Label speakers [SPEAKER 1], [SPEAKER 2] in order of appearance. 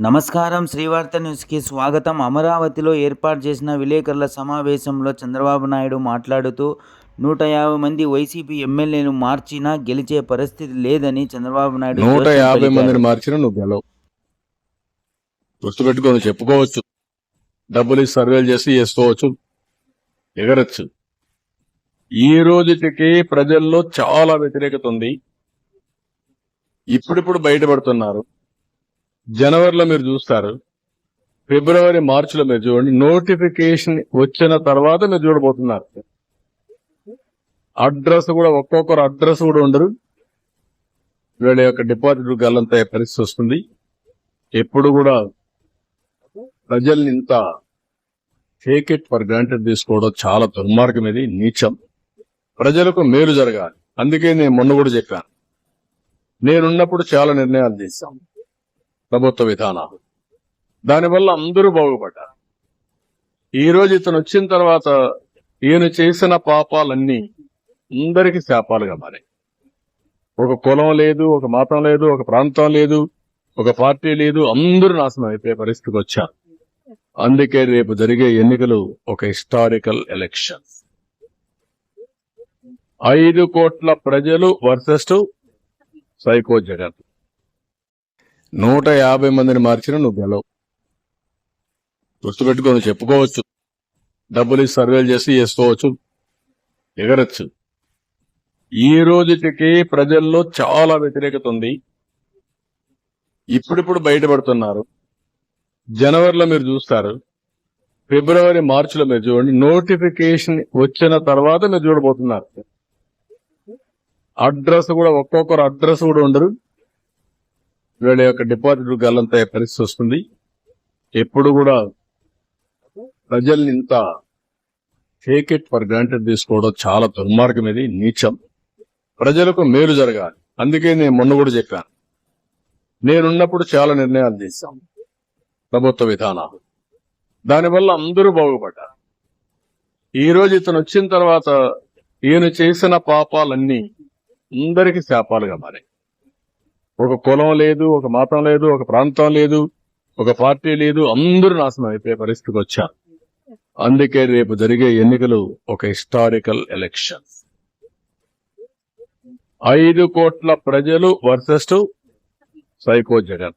[SPEAKER 1] నమస్కారం. శ్రీవార్త న్యూస్కి స్వాగతం. అమరావతిలో ఏర్పాటు చేసిన విలేకరుల సమావేశంలో చంద్రబాబు నాయుడు మాట్లాడుతూ నూట యాభై మంది వైసీపీ ఎమ్మెల్యేను మార్చినా గెలిచే పరిస్థితి లేదని చంద్రబాబు నాయుడు
[SPEAKER 2] నూట యాభై. మందిని మార్చిన నువ్వు గెలవు. గుర్తుపెట్టుకో నువ్వు చెప్పుకోవచ్చు. డబ్బులు సర్వేలు చేసి చేసుకోవచ్చు. ఎగరచ్చు. ఈ రోజుకి ప్రజల్లో చాలా వ్యతిరేకత ఉంది. ఇప్పుడిప్పుడు బయటపడుతున్నారు. జనవరిలో మీరు చూస్తారు. ఫిబ్రవరి మార్చిలో మీరు చూడండి. నోటిఫికేషన్ వచ్చిన తర్వాత మీరు చూడబోతున్నారు. అడ్రస్ కూడా ఒక్కొక్కరు అడ్రస్ కూడా ఉండరు. వీళ్ళ యొక్క డిపాజిట్ గల్లంత పరిస్థితి వస్తుంది. ఎప్పుడు కూడా ప్రజల్ని ఇంత టేక్ ఇట్ ఫర్ గ్రాంటెడ్ తీసుకోవడం చాలా దుర్మార్గం ఇది నీచం. ప్రజలకు మేలు జరగాలి. అందుకే నేను మొన్న కూడా చెప్పాను. నేనున్నప్పుడు చాలా నిర్ణయాలు తీసాను ప్రభుత్వ విధానాలు. దానివల్ల అందరూ బాగుపడ్డారు. ఈ రోజు ఇతను వచ్చిన తర్వాత ఈయన చేసిన పాపాలన్నీ అందరికీ శాపాలుగా మారాయి. ఒక కులం లేదు ఒక మతం లేదు ఒక ప్రాంతం లేదు ఒక పార్టీ లేదు అందరూ నాశనం అయిపోయే పరిస్థితికి వచ్చారు. అందుకే రేపు జరిగే ఎన్నికలు ఒక హిస్టారికల్ ఎలక్షన్. ఐదు కోట్ల ప్రజలు వర్సెస్ సైకో జగన్ నూట యాభై మందిని మార్చినా నువ్వు గెలవు. గుర్తుపెట్టుకొని నువ్వు చెప్పుకోవచ్చు. డబ్బులు సర్వేలు చేసి చేసుకోవచ్చు. ఎగరచ్చు. ఈ రోజుకి ప్రజల్లో చాలా వ్యతిరేకత ఉంది. ఇప్పుడిప్పుడు బయటపడుతున్నారు. జనవరిలో మీరు చూస్తారు. ఫిబ్రవరి మార్చిలో మీరు చూడండి. నోటిఫికేషన్ వచ్చిన తర్వాత మీరు చూడబోతున్నారు. అడ్రస్ కూడా ఒక్కొక్కరు అడ్రస్ కూడా ఉండరు. వీళ్ళ యొక్క డిపాజిట్ గల్లంత పరిస్థితి వస్తుంది? ఎప్పుడు కూడా ప్రజల్ని ఇంత టేక్ ఇట్ ఫర్ గ్రాంటెడ్ తీసుకోవడం చాలా దుర్మార్గం ఇది నీచం. ప్రజలకు మేలు జరగాలి. అందుకే నేను మొన్న కూడా చెప్పాను. నేనున్నప్పుడు చాలా నిర్ణయాలు తీశాం. ప్రభుత్వ విధానాలు. దానివల్ల అందరూ బాగుపడ్డారు. ఈరోజు ఇతను వచ్చిన తర్వాత ఈయన చేసిన పాపాలన్నీ అందరికీ శాపాలుగా మారాయి. ఒక కులం లేదు ఒక మతం లేదు ఒక ప్రాంతం లేదు ఒక పార్టీ లేదు అందరూ నాశనం అయిపోయే పరిస్థితికి వచ్చారు. అందుకే రేపు జరిగే ఎన్నికలు ఒక హిస్టారికల్ ఎలక్షన్. ఐదు కోట్ల ప్రజలు వర్సెస్ సైకో జగన్